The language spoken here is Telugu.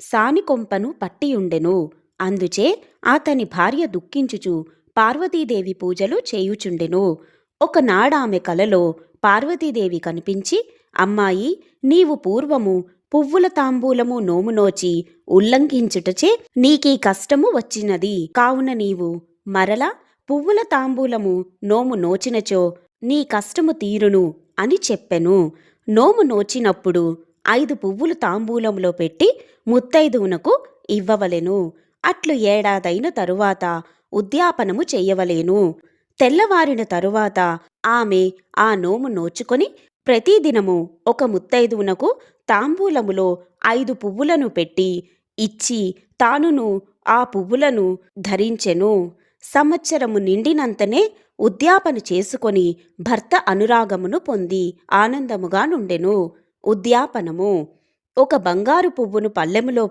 సానికొంపను పట్టియుండెను. అందుచే అతని భార్య దుఃఖించుచు పార్వతీదేవి పూజలు చేయుచుండెను. ఒకనాడామె కలలో పార్వతీదేవి కనిపించి అమ్మాయి నీవు పూర్వము పువ్వుల తాంబూలము నోము నోచి ఉల్లంఘించుటచే నీకీ కష్టము వచ్చినది. కావున నీవు మరల పువ్వుల తాంబూలము నోము నోచినచో నీ కష్టము తీరును అని చెప్పెను. నోము నోచినప్పుడు ఐదు పువ్వులు తాంబూలంలో పెట్టి ముత్తైదువునకు ఇవ్వవలెను. అట్లు ఏడాదైన తరువాత ఉద్యాపనము చేయవలేను. తెల్లవారిన తరువాత ఆమె ఆ నోము నోచుకొని ప్రతిదినము ఒక ముత్తైదువునకు తాంబూలములో ఐదు పువ్వులను పెట్టి ఇచ్చి తానును ఆ పువ్వులను ధరించెను. సంవత్సరము నిండినంతనే ఉద్యాపన చేసుకొని భర్త అనురాగమును పొంది ఆనందముగా నుండెను. ఉద్యాపనము. ఒక బంగారు పువ్వును పల్లెములో